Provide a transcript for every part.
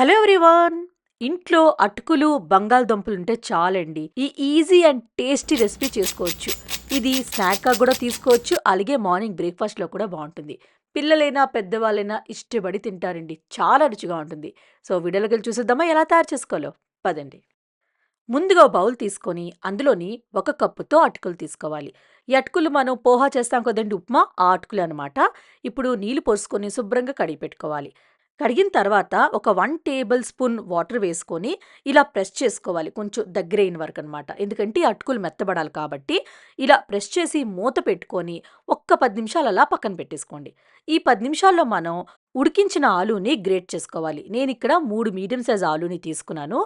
Hello everyone. ఇంట్లో అటుకులు బంగాళదుంపలు ఉంటే చాలండి. ఈ ఈజీ అండ్ టేస్టీ రెసిపీ చేసుకోవచ్చు. ఇది స్నాక్గా కూడా తీసుకోవచ్చు అలాగే మార్నింగ్ బ్రేక్ఫాస్ట్లో కూడా బాగుంటుంది పిల్లలైనా పెద్దవాళ్ళైనా ఇష్టపడి తింటారండి. చాలా రుచిగా ఉంటుంది. సో వీడియోలోకి వెళ్ళి చూసేద్దామా? ఎలా తయారు చేసుకోవాలో? పదండి. ముందుగా బౌల్ తీసుకొని అందులోని ఒక కప్పుతో అటుకులు తీసుకోవాలి. ఈ అటుకులు మనం పోహా చేస్తాం కదండి ఉప్మా ఆ అటుకులు అనమాట ఇప్పుడు నీళ్ళు పోసుకొని శుభ్రంగా కడిగి పెట్టుకోవాలి. కడిగిన తర్వాత ఒక వన్ టేబుల్ స్పూన్ వాటర్ వేసుకొని ఇలా ప్రెస్ చేసుకోవాలి. కొంచెం దగ్గరైన వరకు అనమాట ఎందుకంటే అటుకులు మెత్తబడాలి కాబట్టి ఇలా ప్రెస్ చేసి మూత పెట్టుకొని ఒక్క పది నిమిషాలు అలా పక్కన పెట్టేసుకోండి. ఈ పది నిమిషాల్లో మనం ఉడికించిన ఆలూని గ్రేట్ చేసుకోవాలి. నేను ఇక్కడ మూడు మీడియం సైజ్ ఆలూని తీసుకున్నాను.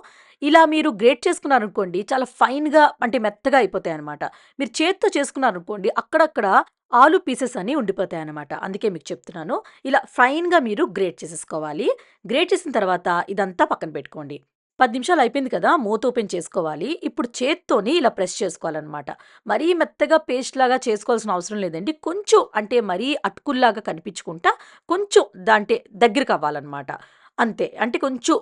ఇలా మీరు గ్రేట్ చేసుకున్నారనుకోండి చాలా ఫైన్గా అంటే మెత్తగా అయిపోతాయి అనమాట మీరు చేత్తో చేసుకున్నారనుకోండి అక్కడక్కడ ఆలు పీసెస్ అని ఉండిపోతాయి అనమాట అందుకే మీకు చెప్తున్నాను. ఇలా ఫైన్గా మీరు గ్రేట్ చేసేసుకోవాలి. గ్రేట్ చేసిన తర్వాత ఇదంతా పక్కన పెట్టుకోండి. పది నిమిషాలు అయిపోయింది కదా మూత ఓపెన్ చేసుకోవాలి. ఇప్పుడు చేత్తోని ఇలా ప్రెస్ చేసుకోవాలన్నమాట. మరీ మెత్తగా పేస్ట్ లాగా చేసుకోవాల్సిన అవసరం లేదండి. కొంచెం అంటే మరీ అటుకుల్లాగా కనిపించుకుంటా కొంచెం దాంటే దగ్గరికి అవ్వాలన్నమాట. అంతే అంటే కొంచెం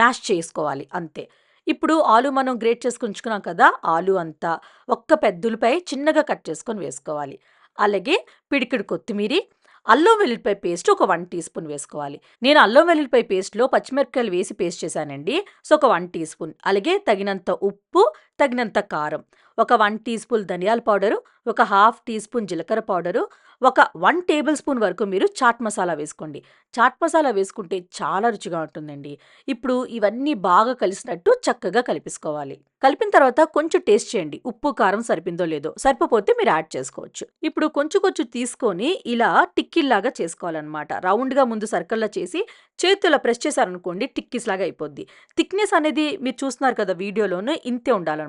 మ్యాష్ చేసుకోవాలి. అంతే. ఇప్పుడు ఆలు మనం గ్రేట్ చేసుకుని ఉంచుకున్నాం కదా ఆలు అంతా ఒక్క పెద్దులపై చిన్నగా కట్ చేసుకొని వేసుకోవాలి. అలాగే పిడికిడి కొత్తిమీరి అల్లం వెల్లుల్లిపాయ పేస్ట్ ఒక వన్ టీ స్పూన్ వేసుకోవాలి. నేను అల్లం వెల్లుల్లిపాయ పేస్ట్లో పచ్చిమిరపకాయలు వేసి పేస్ట్ చేశానండి. సో ఒక వన్ టీ స్పూన్. అలాగే తగినంత ఉప్పు తగినంత కారం. ఒక వన్ టీ స్పూన్ ధనియాల పౌడరు ఒక హాఫ్ టీ స్పూన్ జీలకర్ర పౌడరు ఒక వన్ టేబుల్ స్పూన్ వరకు మీరు చాట్ మసాలా వేసుకోండి. చాట్ మసాలా వేసుకుంటే చాలా రుచిగా ఉంటుందండి. ఇప్పుడు ఇవన్నీ బాగా కలిసినట్టు చక్కగా కలిపేసుకోవాలి. కలిపిన తర్వాత కొంచెం టేస్ట్ చేయండి. ఉప్పు కారం సరిపిందో లేదో. సరిపోతే మీరు యాడ్ చేసుకోవచ్చు. ఇప్పుడు కొంచెం కొంచెం తీసుకొని ఇలా టిక్కిల్లాగా చేసుకోవాలన్నమాట. రౌండ్గా ముందు సర్కిల్లా చేసి చేతుల ప్రెస్ చేశారనుకోండి టిక్కీస్ లాగా అయిపోద్ది. థిక్నెస్ అనేది మీరు చూస్తున్నారు కదా వీడియోలోనే ఇంతే ఉండాలన్నమాట.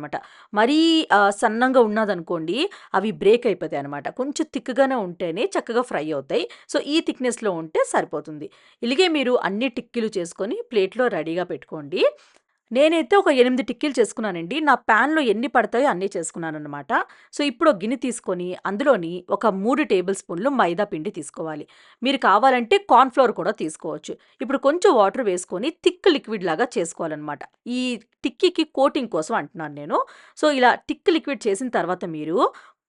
మరీ సన్నంగా ఉన్నదనుకోండి అవి బ్రేక్ అయిపోతాయి అనమాట కొంచెం థిక్గానే ఉంటేనే చక్కగా ఫ్రై అవుతాయి. సో ఈ థిక్నెస్లో ఉంటే సరిపోతుంది. ఇలాగే మీరు అన్ని టిక్కీలు చేసుకొని ప్లేట్లో రెడీగా పెట్టుకోండి. నేనైతే ఒక ఎనిమిది టిక్కీలు చేసుకున్నానండి. నా ప్యాన్లో ఎన్ని పడతాయో అన్నీ చేసుకున్నాను అనమాట సో ఇప్పుడు గిన్నె తీసుకొని అందులోని ఒక మూడు టేబుల్ స్పూన్లు మైదా పిండి తీసుకోవాలి. మీరు కావాలంటే కార్న్ఫ్లోర్ కూడా తీసుకోవచ్చు. ఇప్పుడు కొంచెం వాటర్ వేసుకొని థిక్ లిక్విడ్ లాగా చేసుకోవాలన్నమాట. ఈ టిక్కీకి కోటింగ్ కోసం అంటున్నాను నేను. సో ఇలా టిక్ లిక్విడ్ చేసిన తర్వాత మీరు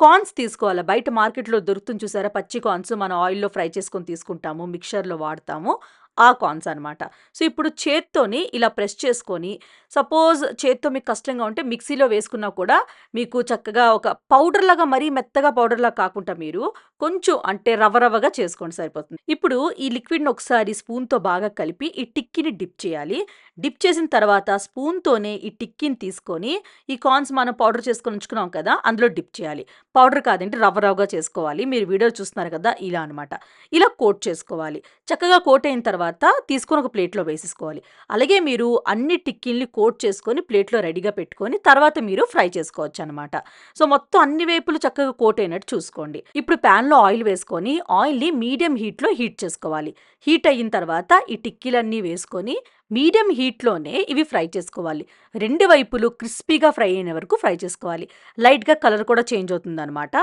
కార్న్స్ తీసుకోవాలి. బయట మార్కెట్లో దొరుకుతుంది చూసారా? పచ్చి కార్న్స్ మనం ఆయిల్లో ఫ్రై చేసుకొని తీసుకుంటాము మిక్చర్లో వాడతాము. ఆ కాన్స్ అనమాట సో ఇప్పుడు చేత్తోని ఇలా ప్రెస్ చేసుకొని సపోజ్ చేత్తో మీకు కష్టంగా ఉంటే మిక్సీలో వేసుకున్నా కూడా మీకు చక్కగా ఒక పౌడర్ లాగా మరీ మెత్తగా పౌడర్ లాగా కాకుండా మీరు కొంచెం అంటే రవ్వ రవ్వగా చేసుకోండి సరిపోతుంది. ఇప్పుడు ఈ లిక్విడ్ని ఒకసారి స్పూన్తో బాగా కలిపి ఈ టిక్కీని డిప్ చేయాలి. డిప్ చేసిన తర్వాత స్పూన్తోనే ఈ టిక్కీని తీసుకొని ఈ కాన్స్ మనం పౌడర్ చేసుకొని ఉంచుకున్నాం కదా అందులో డిప్ చేయాలి. పౌడర్ కాదంటే రవ్వ రవ్వగా చేసుకోవాలి. మీరు వీడియో చూస్తున్నారు కదా ఇలా అనమాట ఇలా కోట్ చేసుకోవాలి. చక్కగా కోట్ అయిన తర్వాత తర్వాత తీసుకొని ఒక ప్లేట్లో వేసేసుకోవాలి. అలాగే మీరు అన్ని టిక్కీల్ని కోట్ చేసుకొని ప్లేట్లో రెడీగా పెట్టుకొని తర్వాత మీరు ఫ్రై చేసుకోవచ్చు అనమాట సో మొత్తం అన్ని వైపులు చక్కగా కోట్ అయినట్టు చూసుకోండి. ఇప్పుడు ప్యాన్లో ఆయిల్ వేసుకొని ఆయిల్ని మీడియం హీట్లో హీట్ చేసుకోవాలి. హీట్ అయిన తర్వాత ఈ టిక్కీలన్నీ వేసుకొని మీడియం హీట్లోనే ఇవి ఫ్రై చేసుకోవాలి. రెండు వైపులు క్రిస్పీగా ఫ్రై అయిన వరకు ఫ్రై చేసుకోవాలి. లైట్గా కలర్ కూడా చేంజ్ అవుతుంది అనమాట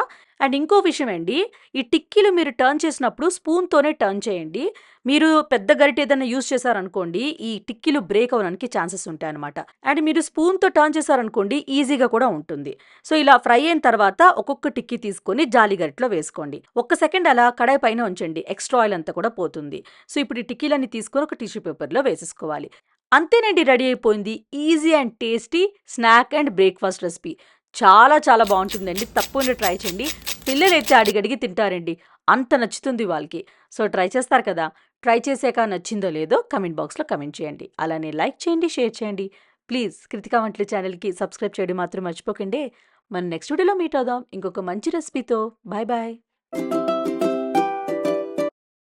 అండ్ ఇంకో విషయం అండి ఈ టిక్కీలు మీరు టర్న్ చేసినప్పుడు స్పూన్తోనే టర్న్ చేయండి. మీరు పెద్ద గరిట ఏదైనా యూస్ చేశారనుకోండి ఈ టిక్కీలు బ్రేక్ అవ్వడానికి ఛాన్సెస్ ఉంటాయి అనమాట అండ్ మీరు స్పూన్తో టర్న్ చేశారనుకోండి ఈజీగా కూడా ఉంటుంది. సో ఇలా ఫ్రై అయిన తర్వాత ఒక్కొక్క టిక్కీ తీసుకొని జాలి గరిటలో వేసుకోండి. ఒక్క సెకండ్ అలా కడాయి పైన ఉంచండి. ఎక్స్ట్రా ఆయిల్ అంతా కూడా పోతుంది. సో ఇప్పుడు ఈ టిక్కీలన్నీ తీసుకొని ఒక టిష్యూ పేపర్లో వేసేసుకోవాలి. అంతేనండి రెడీ అయిపోయింది. Easy and tasty snack and breakfast recipe. చాలా చాలా బాగుంటుందండి. తప్పకుండా ట్రై చేయండి. పిల్లలైతే అడిగడిగి తింటారండి. అంత నచ్చుతుంది వాళ్ళకి. సో ట్రై చేస్తారు కదా. ట్రై చేసాక నచ్చిందో లేదో కమెంట్ బాక్స్లో కమెంట్ చేయండి. అలానే లైక్ చేయండి షేర్ చేయండి. ప్లీజ్ కృతికా వంటల ఛానల్కి సబ్స్క్రైబ్ చేయడం మాత్రం మర్చిపోకండి. మనం నెక్స్ట్ వీడియోలో మీట్ అవుదాం. ఇంకొక మంచి రెసిపీతో. Bye bye.